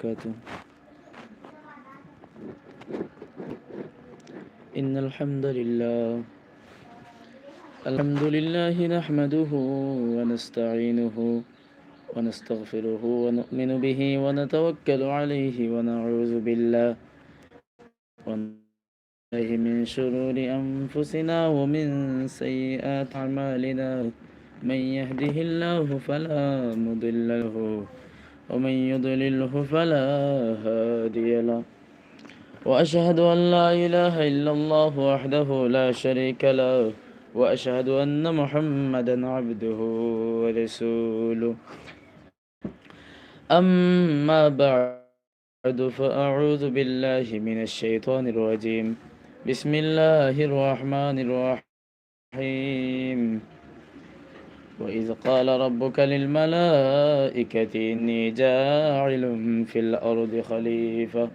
وبركاته. إن الحمد لله. الحمد لله نحمده ونستعينه ونستغفره ونؤمن به ونتوكل عليه ونعوذ بالله. ونعوذ من شرور أنفسنا ومن سيئات أعمالنا. من يهده الله فلا مضل له ومن يضلله فلا هادي له. وأشهد أن لا إله إلا الله وحده لا شريك له. وأشهد أن محمدا عبده ورسوله. أما بعد فأعوذ بالله من الشيطان الرجيم. بسم الله الرحمن الرحيم. وإذ قال ربك للملائكة إني جاعل في الأرض خليفة.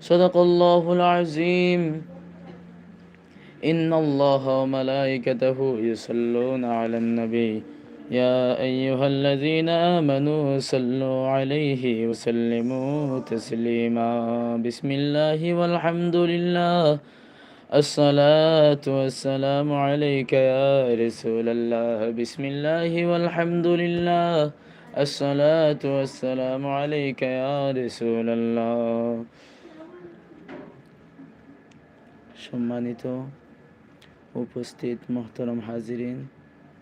صدق الله العظيم. إن الله وملائكته يصلون على النبي. يا أيها الذين آمنوا صلوا عليه وسلموا تسليما. بسم الله والحمد لله. الصلاة والسلام عليك يا رسول الله بسم الله والحمد لله الصلاة والسلام عليك يا رسول الله সম্মানিত উপস্থিত মোহতরম হাজিরিন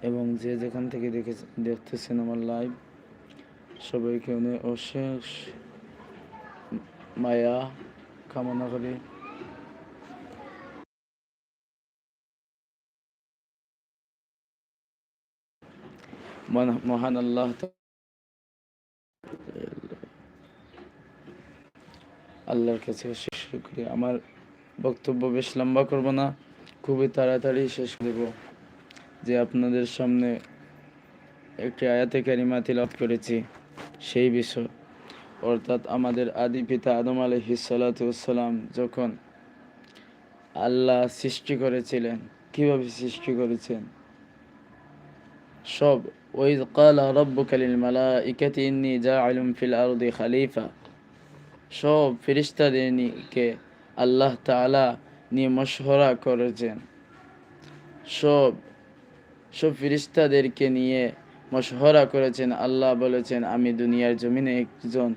এবং যে যেখান থেকে দেখে দেখতেছেন আমার লাইভ সবাইকে অনেক অশেষ মায়া কামনা করি মহান- আল্লাহ আল্লাহর কাছে শেষ করি। আমার বক্তব্য বেশ লম্বা করব না, খুবই তাড়াতাড়ি শেষ দেব যে আপনাদের সামনে একটি আয়াতে কারিমা তিলাপ করেছি, সেই বিষয়। অর্থাৎ আমাদের আদি পিতা আদম আলহিসাল্লাম যখন আল্লাহ সৃষ্টি করেছিলেন, কীভাবে সৃষ্টি করেছেন? সব ওই কাল রব্বুকালিল মালাইকাতি ইন্নী জাআইলুম ফিল আরদি খালিফা সব ফেরেশতাদেরকে আল্লাহ তাআলা নিয়ে মশহরা করেছেন। সব সব ফিরিস্তাদেরকে নিয়ে মশহরা করেছেন। আল্লাহ বলেছেন, আমি দুনিয়ার জমিনে একজন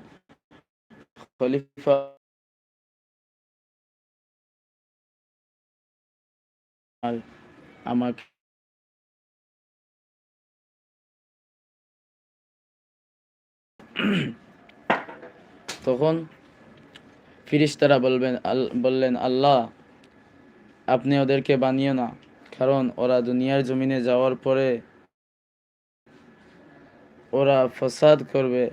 খলিফা আমাকে তখন ফিরিস্তারা বলবেন বললেন, আল্লাহ, আপনি ওদেরকে বানিও না, কারণ ওরা দুনিয়ার জমিনে যাওয়ার পরে ওরা ফসাদ করবে,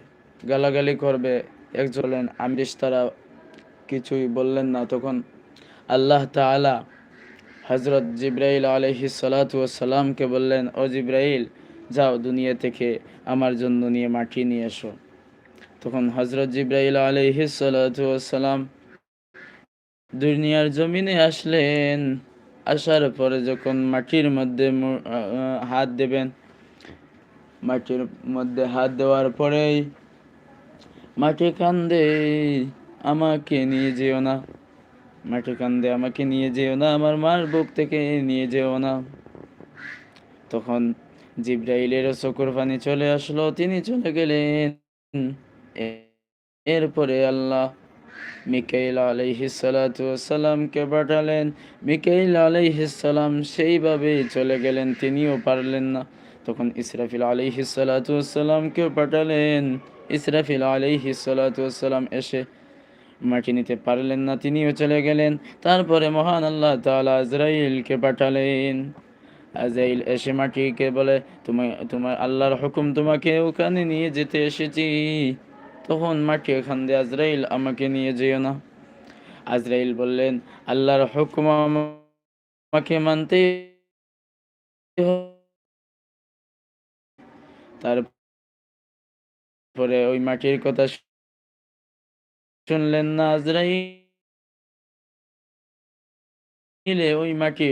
গালাগালি করবে। একজন বললেন আমি তারা কিছুই বললেন না। তখন আল্লাহ তাআলা হজরত জিব্রাইল আলহি সালাতামকে বললেন, ও জিব্রাইল, যাও দুনিয়া থেকে আমার জন্য নিয়ে মাটি নিয়ে এসো। তখন হজরত জিব্রাইল আলহি সালাতাম দুনিয়ার জমিনে আসলেন। আসার পরে যখন মাটির মধ্যে হাত দেবেন, মাটির মধ্যে হাত দেওয়ার পরেই মাটি কান্দে, আমাকে নিয়ে যেও না। মাটি কান্দে, আমাকে নিয়ে যেও না, আমার মার বুক থেকে নিয়ে যেও না। তখন জিব্রাইলের চকুর পানি চলে আসলো, তিনি চলে গেলেন। এরপরে আল্লাহ মিকাইল আলাইহিসালামকে পাঠালেন। মিকাইল আলাইহিসালাম সেইভাবেই চলে গেলেন, তিনিও পারলেন না। তখন ইসরাফিল আলাইহিসালামকেও পাঠালেন। ইসরাফিল আলাইহিসালাম এসে মাটি নিতে পারলেন না, তিনিও চলে গেলেন। তারপরে মহান আল্লাহ তালা আজরাইলকে পাঠালেন। আজরাইল এসে মাটিকে বলে তোমার তোমার আল্লাহর হুকুম তোমাকে ওখানে নিয়ে যেতে এসেছি। তখন মাটি এখান দিয়ে আজরাইল আমাকে নিয়ে যেও না। আজরাইল বললেন, আল্লাহর হুকুম আমাকে মানতে তারপরে ওই মাটির কথা শুনলেন না আজরাইলে। ওই মাটি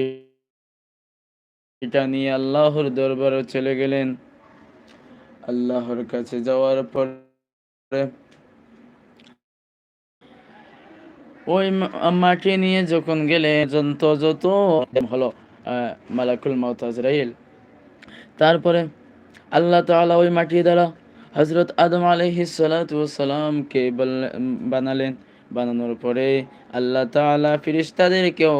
এটা নিয়ে আল্লাহর দরবারে চলে গেলেন। আল্লাহর কাছে যাওয়ার পরে ওই মা- মাটি নিয়ে যখন গেলে যত যত হলো মালাকুল মাউত আজরাইল, তারপরে আল্লাহ তাআলা ওই মাটি দ্বারা হজরত আদম আলহিসালামকে বানালেন। বানানোর পরে আল্লাহ তাআলা ফিরিস্তাদেরকেও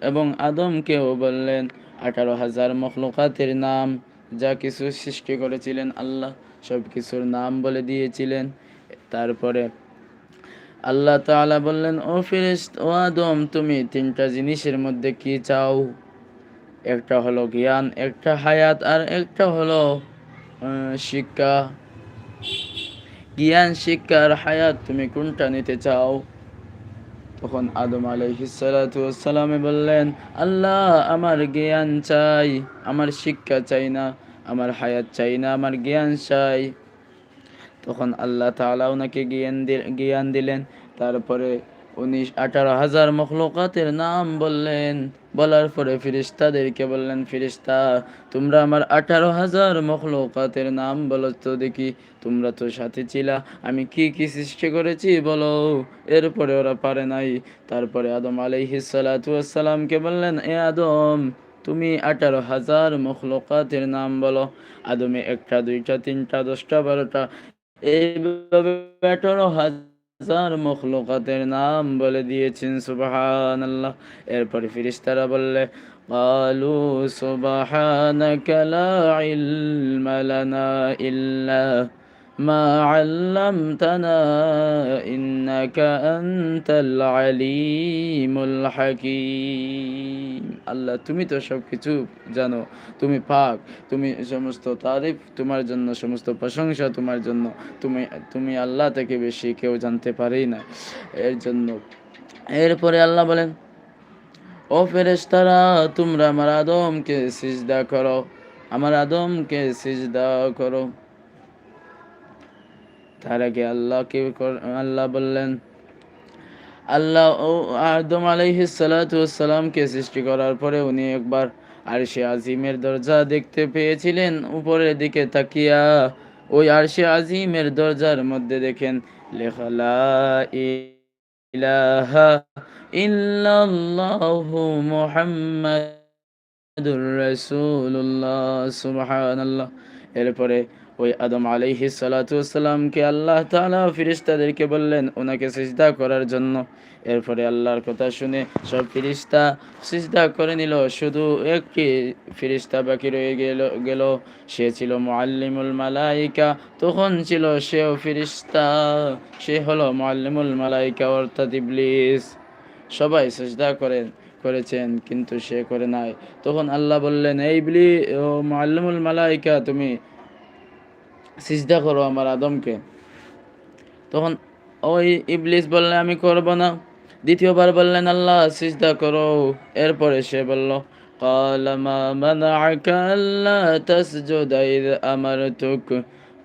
এবং আদমকেও বললেন, আঠারো হাজার মখলুকাতের নাম, যা কিছু সৃষ্টি করেছিলেন আল্লাহ সব কিছুর নাম বলে দিয়েছিলেন। তারপরে আল্লাহ তাআলা বললেন, ও ফিরিস্ত ও আদম, তুমি তিনটা জিনিসের মধ্যে কি চাও? একটা হলো জ্ঞান, একটা হায়াত, আর একটা হলো শিক্ষা। জ্ঞান, শিক্ষা, আর হায়াত, তুমি কোনটা নিতে চাও? তখন আদম আলাইহিসালামে বললেন, আল্লাহ, আমার জ্ঞান চাই, আমার শিক্ষা চাই না, আমার হায়াত চাই না, আমার জ্ঞান চাই। তখন আল্লাহ তাআলা ওনাকে জ্ঞান জ্ঞান দিলেন। তারপরে উনি আঠারো হাজার মখলুকাতের নাম বললেন। বলার পরে ফিরিস্তাদেরকে বললেন ফিরিস্তা তোমরা আমার আঠারো হাজার মখলুকাতের নাম বলো তো দেখি, তোমরা তো সাথে ছিলা, আমি কি কি সৃষ্টি করেছি বলো। এরপরে ওরা পারে নাই। তারপরে আদম আলাইহিসালামকে বললেন, এ আদম, তুমি আঠারো হাজার মখলুকাতের নাম বলো। আদমে একটা, দুইটা, তিনটা, দশটা, বারোটা এইভাবে আঠারো হাজার মখলুকাতের নাম বলে দিয়েছেন সুবাহান আল্লাহ এরপরে ফিরিস্তারা বললে قالوا سبحانك لا علم لنا إلا ما علمتنا إنك أنت العليم الحكيم আল্লাহ তুমি তো সব কিছু জানো তুমি পাক তুমি সমস্ত তারিফ তোমার জন্য সমস্ত প্রশংসা তোমার জন্য তুমি তুমি আল্লাহ থেকে বেশি কেউ জানতে পারেই না এর জন্য এরপরে আল্লাহ বলেন ও ফেরেশতারা তোমরা আমার আদমকে সিজদা করো আমার আদমকে সিজদা করো তার আগে আল্লাহকে কর- আল্লাহ বললেন, আল্লাহ ও আদম আলাইহিসালামকে সৃষ্টি করার পরে উনি একবার আরশে আজিমের দরজা দেখতে পেয়েছিলেন। উপরের দিকে তাকিয়া ওই আরশে আজিমের দরজার মধ্যে দেখেন, লেখা, লা ইলাহা ইল্লাল্লাহু মুহাম্মাদুর রাসূলুল্লাহ, সুবহানাল্লাহ। এরপরে ওই আদম আলাইহি সালাতামকে আল্লাহ তাআলা ফিরিস্তাদেরকে বললেন ওনাকে সিজদা করার জন্য। এরপরে আল্লাহর কথা শুনে সব ফিরিস্তা সিজদা করে নিল। শুধু একটি ফিরিস্তা বাকি রয়ে গেল গেল। সে ছিল মুআল্লিমুল মালাইকা। তখন ছিল সেও ফিরিস্তা। সে হলো মুআল্লিমুল মালাইকা, অর্থাৎ ইবলিস। সবাই সিজদা করেন, করেছেন, কিন্তু সে করে নাই। তখন আল্লাহ বললেন, এই ইবলি, ও মুআল্লিমুল মালাইকা, তুমি সিজদা করো আমার আদমকে তখন ওই ইবলিস বললে আমি করব না দ্বিতীয়বার বললেন আল্লাহ সিজদা করো এরপরে সে বলল قال ما منعك ألا تسجد إذ أمرتك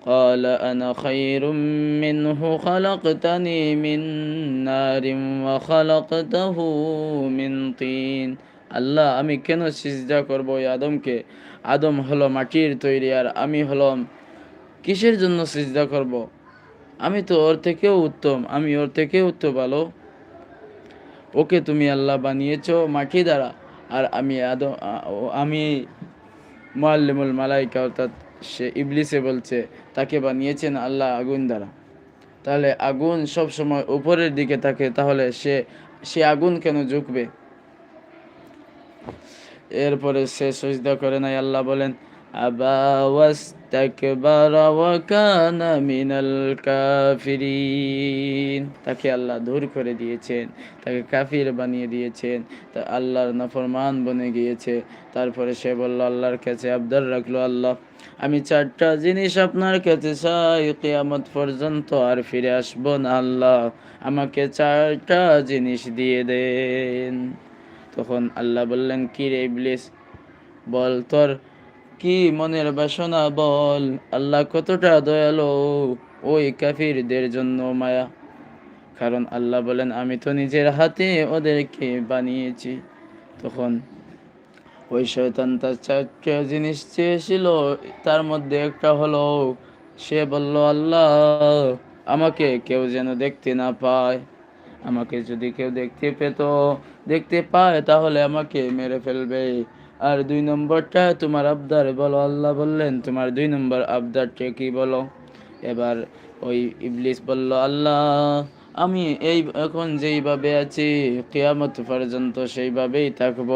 قال أنا خير منه خلقتني من نار وخلقته من طين আল্লাহ আমি কেন সিজদা করব ওই আদমকে আদম হলো মাটির তৈরি আর আমি হলাম কিসের জন্য সিজদা করব? আমি তো ওর থেকেও উত্তম, আমি ওর থেকেও উত্তম ভালো। ওকে তুমি আল্লাহ বানিয়েছো মাটি দ্বারা, আর আমি আমি মোয়াল্লিমুল মালাইকা, অর্থাৎ সে ইবলিসে বলছে, তাকে বানিয়েছেন আল্লাহ আগুন দ্বারা। তাহলে আগুন সব সময় উপরের দিকে থাকে, তাহলে সে সে আগুন কেন ঝুঁকবে এরপরে সে সজদা করে নাই, আল্লাহ বলেন ওয়াস্তাকবারা ওয়া কানা মিনাল কাফিরিন তাকে আল্লাহ দূর করে দিয়েছেন, তাকে কাফির বানিয়ে দিয়েছেন, তা আল্লাহর নাফরমান বনে গিয়েছে। তারপরে সে বলল, আল্লাহর কাছে আবদার রাখল আল্লাহ। আমি চারটা জিনিস আপনার কাছে চাই, কিয়ামত পর্যন্ত আর ফিরে আসব না আল্লাহ। আমাকে চারটা জিনিস দিয়ে দেন। তখন আল্লাহ বললেন, কি রে ইবলিস? বল তোর কি মনের বাসনা বল? আল্লাহ কতটা দয়ালু? ওই কাফিরদের জন্য মায়া। কারণ আল্লাহ বলেন, আমি তো নিজের হাতে ওদেরকে বানিয়েছি। তখন ওই শয়তান তার চারটা জিনিস চেয়েছিল। তার মধ্যে একটা হলো, সে বলল, আল্লাহ, আমাকে কেউ যেন দেখতে না পায়। আমাকে যদি কেউ দেখতে পেত, দেখতে পায়, তাহলে আমাকে মেরে ফেলবে। আর দুই নম্বরটা, তোমার আবদার বলো। আল্লাহ বললেন, তোমার দুই নম্বর আবদারটা কি বলো? এবার ওই ইবলিস বলল, আল্লাহ, আমি এই, এখন যেইভাবে আছি, কেয়ামত পর্যন্ত সেইভাবেই থাকব।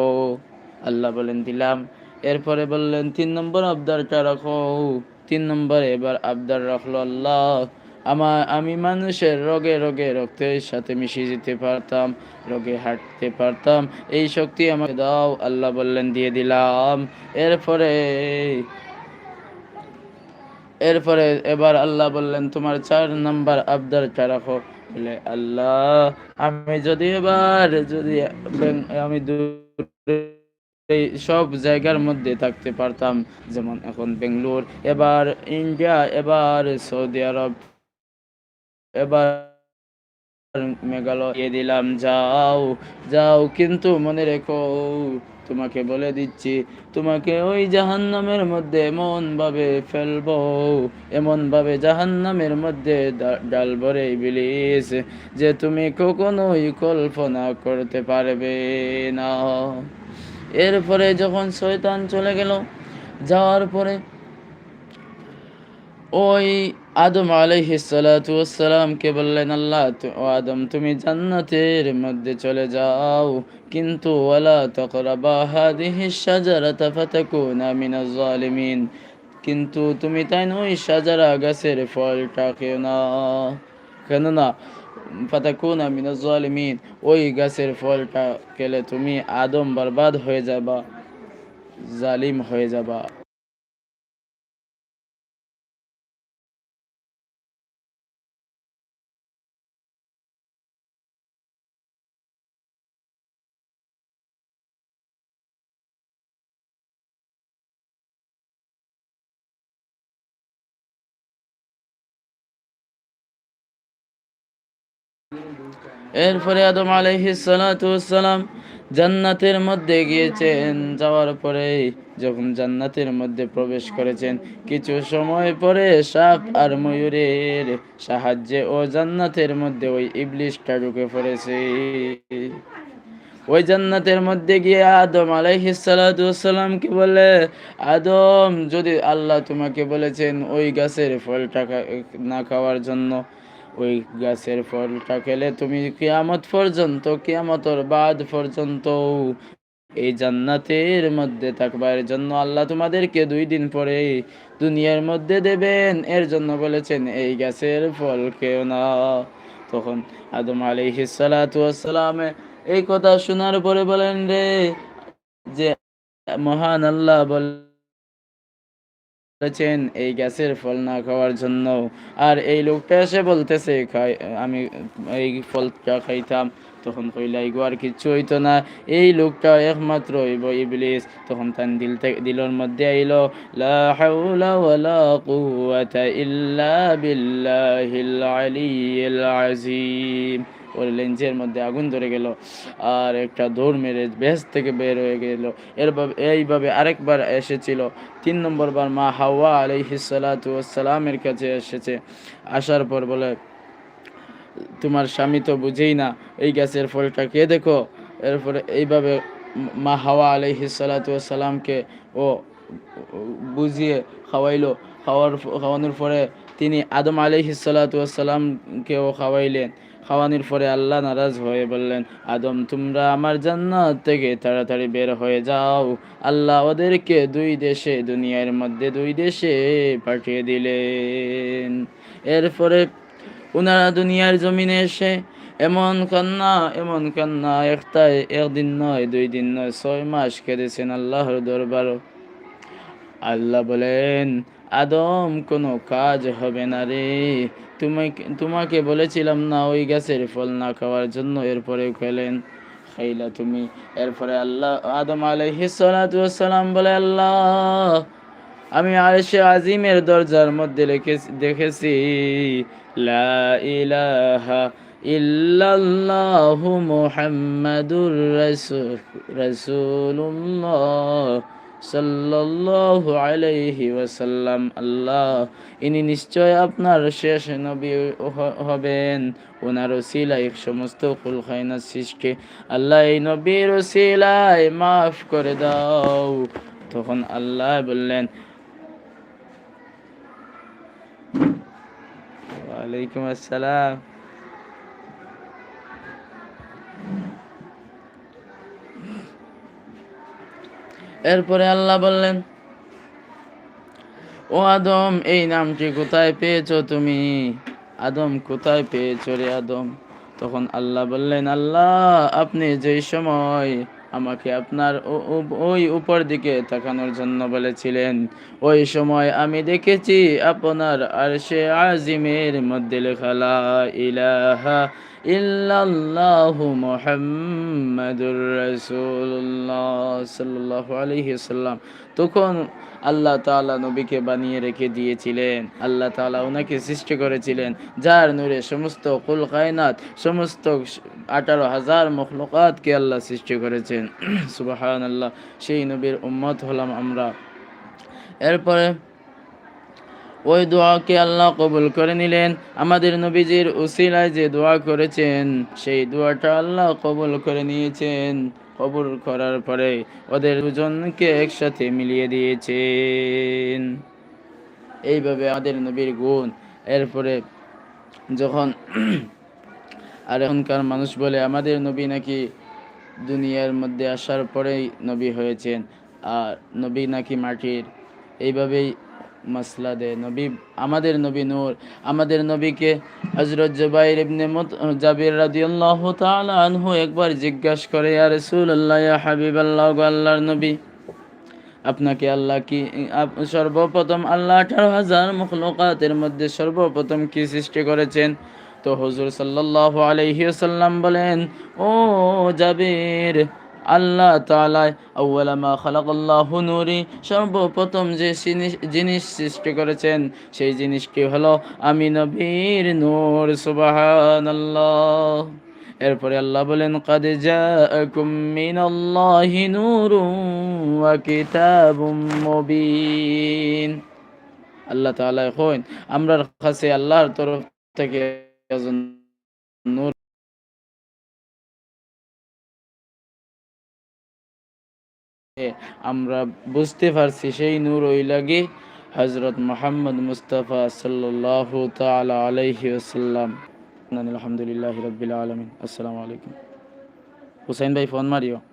আল্লাহ বলেন, দিলাম। এরপরে বললেন, তিন নম্বর আবদারটা রাখো। তিন নম্বর এবার আবদার রাখল আল্লাহ আমার, আমি মানুষের রোগে রোগে রক্তের সাথে মিশে যেতে পারতাম, রোগে হাঁটতে পারতাম। এই শক্তি আমাকে দাও, আল্লাহ বললেন, দিয়ে দিলাম। এরপরে এরপরে এবার আল্লাহ বললেন, তোমার চার নাম্বার আবদারটা রাখো বলে, আল্লাহ, আমি যদি এবার, যদি আমি সব জায়গার মধ্যে থাকতে পারতাম, যেমন এখন বেঙ্গলোর, এবার ইন্ডিয়া, এবার সৌদি আরব এবার মেঘালয় দিলাম, যাও যাও কিন্তু মনে রেখো, তোমাকে বলে দিচ্ছি, তোমাকে ওই জাহান্নামের মধ্যে এমন ভাবে ফেলব এমন ভাবে জাহান্নামের মধ্যে ডাল ভরে বিলিস যে তুমি কখনোই কল্পনা করতে পারবে না। এরপরে যখন শয়তান চলে গেল, যাওয়ার পরে ওই আদম কে বললেন, আল্লাহ ও আদম, তুমি জান্নাতের মধ্যে চলে যাও। কিন্তু ওয়ালা তাকরাবা হাদিহি শাজারাতা ফাতাকুনা মিনাজ জালিমিন। কিন্তু তুমি তাই নই সাজারা গাছের ফলটা কেউ না। কেন না ফাতাকুনা মিনাজ জালিমিন, ওই গাছের ফলটা খেলে তুমি আদম বরবাদ হয়ে যাবা, জালিম হয়ে যাবা। এরপরে আদম আলহিসালাম জান্নাতের মধ্যে গিয়েছেন। যাওয়ার পরে যখন জান্নাতের মধ্যে প্রবেশ করেছেন, কিছু সময় পরে সাপ আর ময়ূরের সাহায্যে ও জান্নাতের মধ্যে ওই ইবলিশটা ঢুকে পড়েছে। ওই জান্নাতের মধ্যে গিয়ে আদম আলাইহিসালামকে বলে আদম, যদি আল্লাহ তোমাকে বলেছেন ওই গাছের ফলটা না খাওয়ার জন্য ওই গাছের ফলটা খেলে তুমি কিয়ামত পর্যন্ত, কিয়ামতর বাদ পর্যন্ত এই জান্নাতের মধ্যে থাকবার জন্য আল্লাহ তোমাদেরকে দুই দিন পরে দুনিয়ার মধ্যে দেবেন। এর জন্য বলেছেন, এই গাছের ফল কেউ না। তখন আদম আলী হিসালামে এই কথা শোনার পরে বলেন রে, যে মহান আল্লাহ বল বলেছেন, এই গ্যাসের ফল না খাওয়ার জন্য। আর এই লোকটা এসে বলতেছে, খাই, আমি এই ফলটা খাইতাম। তখন কইলা ইগো আর কিচ্ছু হইতো না। এই লোকটা একমাত্র হইব ইবলিস তখন তার দিল দিলর মধ্যে আইল, লা ইল্লা বিল্লাহিল আলিয়্যিল আযীম। ওর লেন্সের মধ্যে আগুন ধরে গেল, আর একটা দৌড় মেরে বেশ থেকে বের হয়ে গেল। এরভাবে, এইভাবে আরেকবার এসেছিল। তিন নম্বর বার মা হাওয়া আলহিসালামের কাছে এসেছে। আসার পর বলে, তোমার স্বামী তো বুঝেই না এই গ্যাসের ফলটা কে দেখো? এরপরে এইভাবে মা হাওয়া আলহিসালামকে ও বুঝিয়ে খাওয়াইলো। খাওয়ার, খাওয়ানোর পরে তিনি আদম আলহিসাল্লাতুয়াসাল্লামকেও খাওয়াইলেন। খাওয়ানোর পরে আল্লাহ নারাজ হয়ে বললেন, আদম, তোমরা আমার জান্নাত থেকে তাড়াতাড়ি বের হয়ে যাও। আল্লাহ ওদেরকে দুই দেশে, দুনিয়ার মধ্যে দুই দেশে পাঠিয়ে দিলেন। এরপরে ওনারা দুনিয়ার জমিনে এসে, এমন কান্না এমন কান্না, একটাই, একদিন নয়, দুই দিন নয়, ছয় মাস কেঁদেছেন আল্লাহর দরবার। আল্লাহ বলেন আদম, কোনো কাজ হবে না রে। তুমি তোমাকে বলেছিলাম না ওই গাছের ফল না খাওয়ার জন্য এরপরে খেলেন। খাইলা তুমি। এরপরে আল্লাহ আদম আলহিসালাম বলে, আল্লাহ, আমি আরশে আজিমের দরজার মধ্যে দেখেছি। লা ইলাহা ইল্লাল্লাহু মুহাম্মাদুর রাসূলুল্লাহ। সাল্লাল্লাহু আলাইহি ওয়াসাল্লাম, আল্লাহ, ইনি নিশ্চয় আপনার শেষ নবী হবেন। ওনার ওসিলায় সমস্ত কুল খায়নাত সৃষ্টি। আল্লাহ, এই নবীর ওসিলায় মাফ করে দাও। তখন আল্লাহ বললেন, ওয়ালাইকুম আসসালাম। এরপরে আল্লাহ বললেন, ও আদম, এই নামটি কোথায় পেয়েছ তুমি? আদম, কোথায় পেয়েছ রে আদম? তখন আল্লাহ বললেন, আল্লাহ, আপনি যেই সময় আমাকে আপনার ওই উপর দিকে তাকানোর জন্য বলেছিলেন, ওই সময় আমি দেখেছি আপনার আরশে আজিমের মধ্যে লেখা, লা ইলাহা ইল্লাল্লাহু মুহাম্মাদুর রাসূলুল্লাহ সাল্লাল্লাহু আলাইহি সাল্লাম তখন আল্লাহ তাআলা নবীকে বানিয়ে রেখে দিয়েছিলেন। আল্লাহ তাআলা ওনাকে সৃষ্টি করেছিলেন, যার নূরে সমস্ত কুল কায়নাত, সমস্ত আঠারো হাজার মখলুকাতকে আল্লাহ সৃষ্টি করেছেন। সুবাহান আল্লাহ সেই নবীর উম্মত হলাম আমরা। এরপরে ওই দোয়াকে আল্লাহ কবুল করে নিলেন। আমাদের নবীজির উসিলায় যে দোয়া করেছেন, সেই দোয়াটা আল্লাহ কবুল করে নিয়েছেন। কবুল করার পরে ওদের দুজনকে একসাথে মিলিয়ে দিয়েছেন। এইভাবে আমাদের নবীর গুণ। এরপরে যখন আর এখনকার মানুষ বলে, আমাদের নবী নাকি দুনিয়ার মধ্যে আসার পরেই নবী হয়েছেন, আর নবী নাকি মাটির। এইভাবেই মাসলা দেয় নবী, আমাদের নবী নূর, আমাদের নবীকে হজরত জুবাইর ইবনে মুত জাবির রাদিয়াল্লাহু তাআলা আনহু একবার জিজ্ঞাসা করে, ইয়া রাসূলুল্লাহ, ইয়া হাবিবাল্লাহ আল্লাহর নবী, আপনাকে আল্লাহ কি সর্বপ্রথম আল্লাহ আঠারো হাজার মখলুকাতের মধ্যে সর্বপ্রথম কি সৃষ্টি করেছেন? তো হুজুর সাল্লাল্লাহু আলাইহি ওয়াসাল্লাম বলেন, ও জাবির আল্লাহ তাআলা আউয়ালা মা খালাকাল্লাহু নূরি, সর্বপ্রথম যে জিনিস- সৃষ্টি করেছেন, সেই জিনিসটি হলো আমি নবীর নূর, সুবহানাল্লাহ। এরপরে আল্লাহ বলেন, কাদ জাআকুম মিনাল্লাহি নূরুন ওয়া আল্লাহ তাআলা কইন আমরা কাছে আল্লাহর তরফ থেকে নূর আমরা বুঝতে পারছি সেই নূর ওই লাগে হজরত মোহাম্মদ মুস্তাফা সাল্লাল্লাহু তাআলা আলাইহি ওয়াসাল্লাম। আলহামদুলিল্লাহ রবিল আলমিন। আসসালামু আলাইকুম। হুসাইন ভাই, ফোন মারিও।